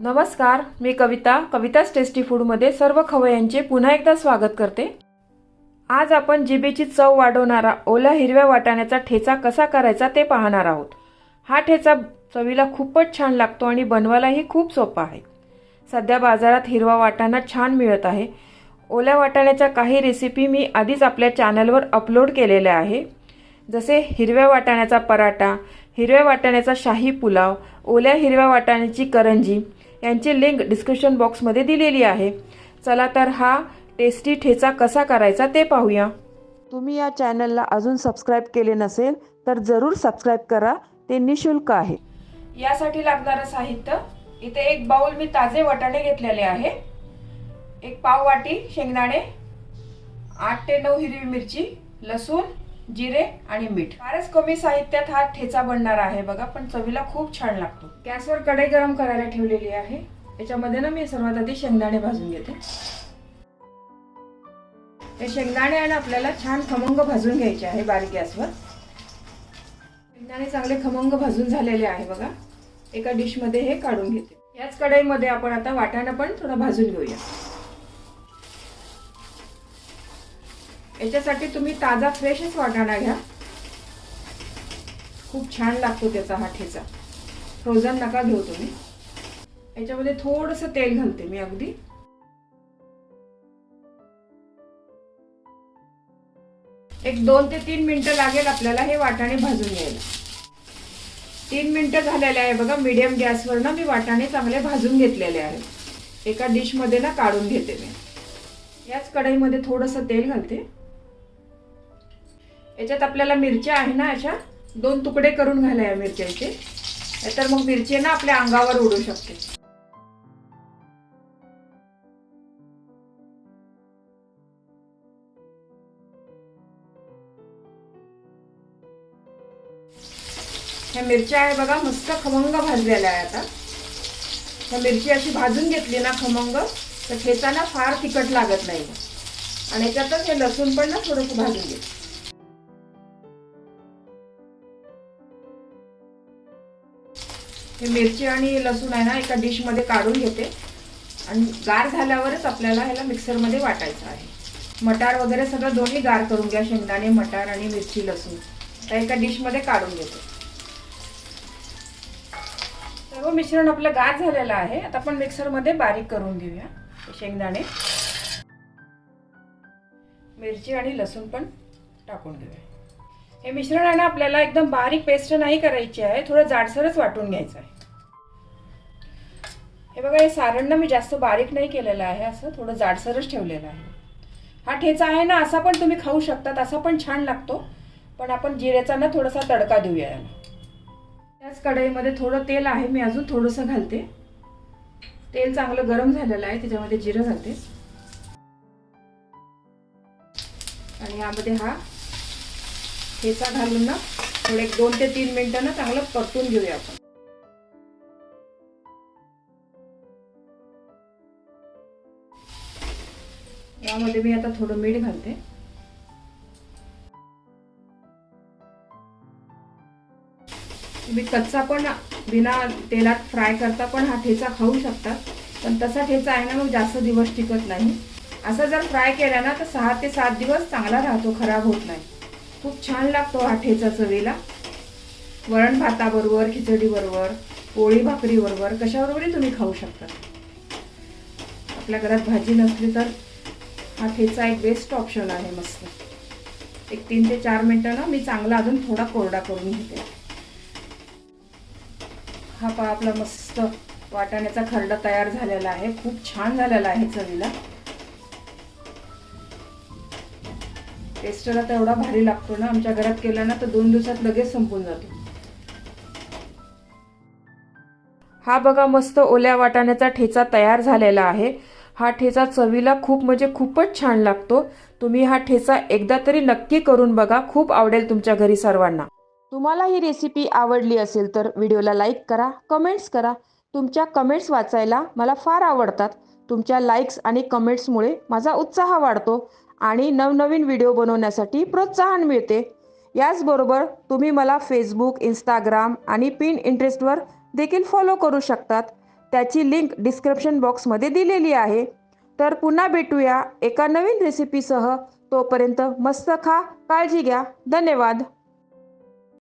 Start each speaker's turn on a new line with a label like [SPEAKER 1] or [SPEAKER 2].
[SPEAKER 1] नमस्कार मी कविता कविताच टेस्टी फूडमध्ये सर्व खवयांचे पुन्हा एकदा स्वागत करते. आज आपण जिबेची चव वाढवणारा ओल्या हिरव्या वाटाण्याचा ठेचा कसा करायचा ते पाहणार आहोत. हा ठेचा चवीला खूपच छान लागतो आणि बनवायलाही खूप सोपा आहे. सध्या बाजारात हिरवा वाटाणा छान मिळत आहे. ओल्या वाटाण्याच्या काही रेसिपी मी आधीच आपल्या चॅनलवर अपलोड केलेल्या आहे. जसे हिरव्या वाटाण्याचा पराठा हिरव्या वाटाण्याचा शाही पुलाव ओल्या हिरव्या वाटाण्याची करंजी यांची लिंक डिस्क्रिप्शन बॉक्समध्ये दिलेली आहे. चला तर हा टेस्टी ठेचा कसा करायचा ते पाहूया. तुम्ही या चॅनलला अजून सबस्क्राईब केले नसेल तर जरूर सबस्क्राईब करा. ते निशुल्क आहे. यासाठी लागणारं साहित्य इथे एक बाउल मी ताजे वाटाणे घेतलेले आहे. एक पाव वाटी शेंगदाणे आठ ते नऊ हिरवी मिरची लसूण जिरे आणि मीठ. फारच कमी साहित्यात हा ठेचा बनणार आहे बघा पण चवीला खूप छान लागतो. गॅसवर कढई गरम करायला ठेवलेली आहे. याच्यामध्ये ना मी सर्वात आधी शेंगदाणे भाजून घेते. हे शेंगदाणे आणि आपल्याला छान खमंग भाजून घ्यायचे आहे बारीक गॅसवर. शेंगदाणे चांगले खमंग भाजून झालेले आहे बघा. एका डिशमध्ये हे काढून घेते. याच कढईमध्ये आपण आता वाटाणा पण थोडा भाजून घेऊया. याच्यासाठी तुम्ही ताजा फ्रेशच वाटाणा घ्या. खूप छान लागतो त्याचा हा ठेचा फ्रोझन नका घेऊ तुम्ही. याच्यामध्ये थोडस तेल घालते मी अगदी. एक दोन ते तीन मिनिटं लागेल आपल्याला हे वाटाणे भाजून घ्यायला तीन मिनिटं झालेले आहे बघा मीडियम गॅसवर ना मी वाटाणे चांगले भाजून घेतलेले आहेत एका डिशमध्ये ना काढून घेते मी. याच कढईमध्ये थोडंसं तेल घालते. याच्यात आपल्याला मिरच्या आहे ना अशा? दोन तुकडे करून घाला या मिरच्याचे. तर मग मिरची ना आपल्या अंगावर उडू शकते. ह्या मिरच्या आहे बघा मस्त खमंग भाजलेल्या आहे आता. ह्या मिरची अशी भाजून घेतली ना खमंग तर ठेचाना फार तिखट लागत नाही. आणि याच्यातच हे लसूण पण ना थोडंसं भाजून घेतलं. हे मिरची आणि लसूण आहे ना एका डिशमध्ये काढून घेते. आणि गार झाल्यावरच आपल्याला ह्याला मिक्सरमध्ये वाटायचं आहे. मटार वगैरे सगळं दोन्ही गार करून घ्या शेंगदाणे मटार आणि मिरची लसूण. तर एका डिशमध्ये काढून घेते. सर्व मिश्रण आपलं गार झालेलं आहे. आता आपण मिक्सरमध्ये बारीक करून घेऊया. शेंगदाणे. मिरची आणि लसूण पण टाकून घेऊया. हे मिश्रण आहे ना आपल्याला एकदम बारीक पेस्ट नाही करायची आहे थोडं जाडसरच वाटून घ्यायचं आहे. हे बघा हे सारण ना मी जास्त बारीक नाही केलेलं आहे असं थोडं जाडसरच ठेवलेलं आहे. हा ठेचा आहे ना असा पण तुम्ही खाऊ शकतात असा पण छान लागतो. पण आपण जिऱ्याचा ना थोडासा तडका देऊया याला. त्याच कढईमध्ये थोडं तेल आहे मी अजून थोडंसं घालते. तेल चांगलं गरम झालेलं आहे त्याच्यामध्ये जिरं घालते. आणि यामध्ये हा ठेचा घालून ना थोडे एक दोन ते तीन मिनिटं ना चांगलं परतून घेऊया आपण. यामध्ये मी आता थोडं मीठ घालते. तुम्ही कच्चा पण बिना तेलात फ्राय करता पण हा ठेचा खाऊ शकता पण तसा ठेचा आहे ना मग जास्त दिवस टिकत नाही. असा जर फ्राय केला ना तर सहा ते सात दिवस चांगला राहतो खराब होत नाही. खूप छान लागतो हा ठेचा चवीला. वरण भाताबरोबर खिचडीबरोबर पोळी भाकरीबरोबर कशाबरोबरही तुम्ही खाऊ शकता. आपल्या घरात भाजी नसली तर हा ठेचा एक बेस्ट ऑप्शन आहे मस्त. एक तीन ते चार मिनटं ना मी चांगला अजून थोडा कोरडा करून घेते. हा पा आपला मस्त वाटाण्याचा खरडा तयार झालेला आहे. खूप छान झालेला आहे चवीला. टेस्टला तर एवढा भारी लागतो ना आमच्या घरात केला ना तर दोन दिवसात लगेच संपून जातो. हा बघा मस्त ओल्या वाटाण्याचा ठेचा तयार झालेला आहे. हा ठेचा चवीला खूप म्हणजे खूपच छान लागतो. तुम्ही हा ठेचा एकदा तरी नक्की करून बघा खूप आवडेल तुमच्या घरी सर्वांना. तुम्हाला ही रेसिपी आवडली असेल तर व्हिडिओला लाईक करा कमेंट्स करा. तुमच्या कमेंट्स वाचायला मला फार आवडतात. तुमच्या लाईक्स आणि कमेंट्समुळे माझा उत्साह वाढतो. आणि नवनवीन व्हिडिओ बनवण्यासाठी प्रोत्साहन मिळते. याचबरोबर तुम्ही मला फेसबुक इंस्टाग्राम आणि पिन इंटरेस्टवर देखील फॉलो करू शकतात. त्याची लिंक डिस्क्रिप्शन बॉक्समध्ये दिलेली आहे. तर पुन्हा भेटूया एका नवीन रेसिपीसह तोपर्यंत मस्त खा काळजी घ्या. धन्यवाद.